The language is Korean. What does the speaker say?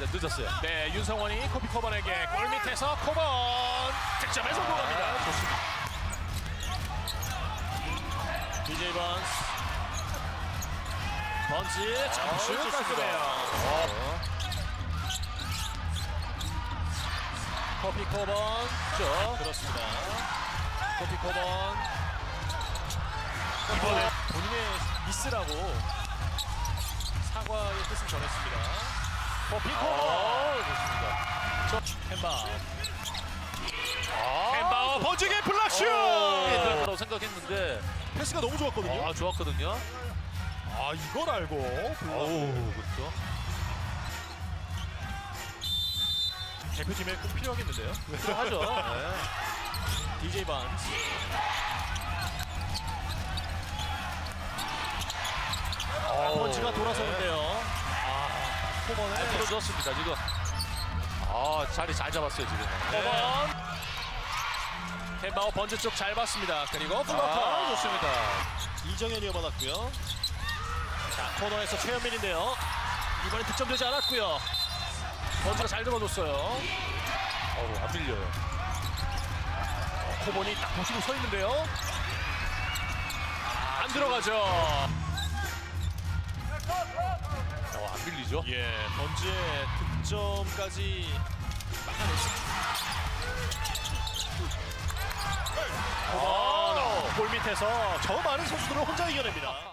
네, 늦었어요. 네, 윤성원이 코피 코번에게 골 밑에서 코번 득점에 성공합니다. 아, 좋습니다. DJ 번스. 점슛 좋습니다. 깔끔해요. 어, 코피 코번. 그렇죠. 그렇습니다. 코피 코번. 이번에 본인의 미스라고 사과의 뜻을 전했습니다. 코피 코번. 어, 좋습니다. 저. 아, 햄바워 번지게 블락슛. 생각했는데 패스가 너무 좋았거든요. 아, 좋았거든요. 아 이걸 알고 어우, 그렇죠. 대표팀에 꼭 필요하겠는데요. 필요하죠. 네. DJ 반스. 네. 돌아서는데요. 아, 코번에 잘 풀어줬습니다, 지금. 아, 자리 잘 잡았어요, 지금. 코번. 햄바오 번즈 쪽잘 봤습니다. 그리고 블로커 아, 좋습니다. 이정현이 이어받았고요. 자 코너에서 최현민인데요. 이번엔 득점되지 않았고요. 번즈가 잘 들어줬어요. 어우, 안 밀려요. 코본이 딱 보시고 서 있는데요. 안 들어가죠. 밀리죠? 예, 번즈의 득점까지 막아냈습니다. 아, 골 밑에서 저 많은 선수들을 혼자 이겨냅니다.